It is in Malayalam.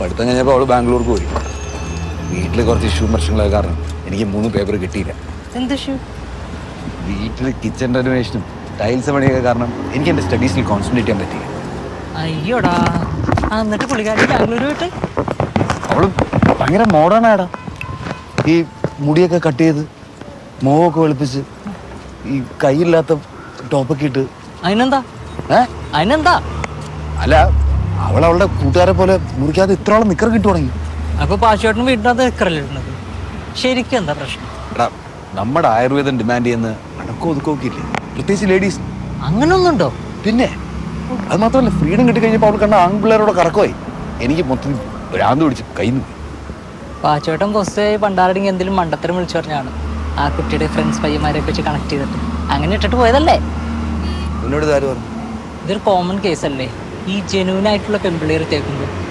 പഠിത്തം കഴിഞ്ഞപ്പോൾ അവൾ ബാംഗ്ലൂർക്ക് പോയി. വീട്ടിൽ കുറച്ച് ഇഷ്യൂ പ്രശ്നങ്ങളായ കാരണം എനിക്ക് മൂന്ന് പേപ്പർ കിട്ടിയില്ല. വീട്ടിൽ കിച്ചൺ റെനോവേഷനും ടൈൽസ് പണിയൊക്കെ കാരണം എനിക്ക് എന്റെ സ്റ്റഡീസിൽ കോൺസെൻട്രേറ്റ് ചെയ്യാൻ പറ്റി അയ്യോടാ. ആ, എന്നിട്ട് പുള്ളിക്കാരി ബാംഗ്ലൂർ പോയിട്ട്? അവൾ ഭയങ്കര മോഡേൺ ആടാ. ഈ മുടിയൊക്കെ കട്ട് ചെയ്ത് മോവൊക്കെ വെളുപ്പിച്ച് ഈ കൈയില്ലാത്ത ടോപ്പൊക്കെ ഇട്ട്. അതിനെന്താ? ഏ? അതിനെന്താ? അല്ല അവൾ അവളുടെ കൂട്ടുകാരെ പോലെ മുറിക്കാതെ ഇത്രയോളം നിക്കർ കിട്ടു തുടങ്ങി അപ്പൊ പാശുവേട്ടൻ വീട്ടിനകത്ത് നിൽക്കറല്ലിടുന്നത് ശരിക്കും എന്താ പ്രശ്നം? എടാ നമ്മുടെ ആയുർവേദം ഡിമാൻഡ് ചെയ്യുന്ന അടക്കോ ഒതുക്കോക്കില്ലേ ഇല്ലേ? പ്രത്യേകിച്ച് ലേഡീസ് അങ്ങനെ ഒന്നുണ്ടോ പിന്നെ അത് മാത്രമല്ല ഫ്രീഡം കിട്ടി കഴിഞ്ഞപ്പോൾ അവൾ കണ്ട ആൺപിള്ളേരോട് കറക്കമായി എനിക്ക് മൊത്തം ഭ്രാന്ത് പിടിച്ച് കയ്യിൽ നിന്നു പാച്ചോട്ടൻ ബസ് പണ്ടാരടിങ്ങി എന്തെങ്കിലും മണ്ടത്തരം വിളിച്ചു പറഞ്ഞാണ്. ആ കുട്ടിയുടെ ഫ്രണ്ട്സ് പയ്യന്മാരെയൊക്കെ വെച്ച് കണക്ട് ചെയ്തിട്ട്. അങ്ങനെ ഇട്ടിട്ട് പോയതല്ലേ? എന്നോട് ഇതാര് പറഞ്ഞു? ഇതൊരു കോമൺ കേസ് അല്ലേ? ഈ ജെന്യൂൻ ആയിട്ടുള്ള പെമ്പിള്ളേർ തേക്കുമ്പോൾ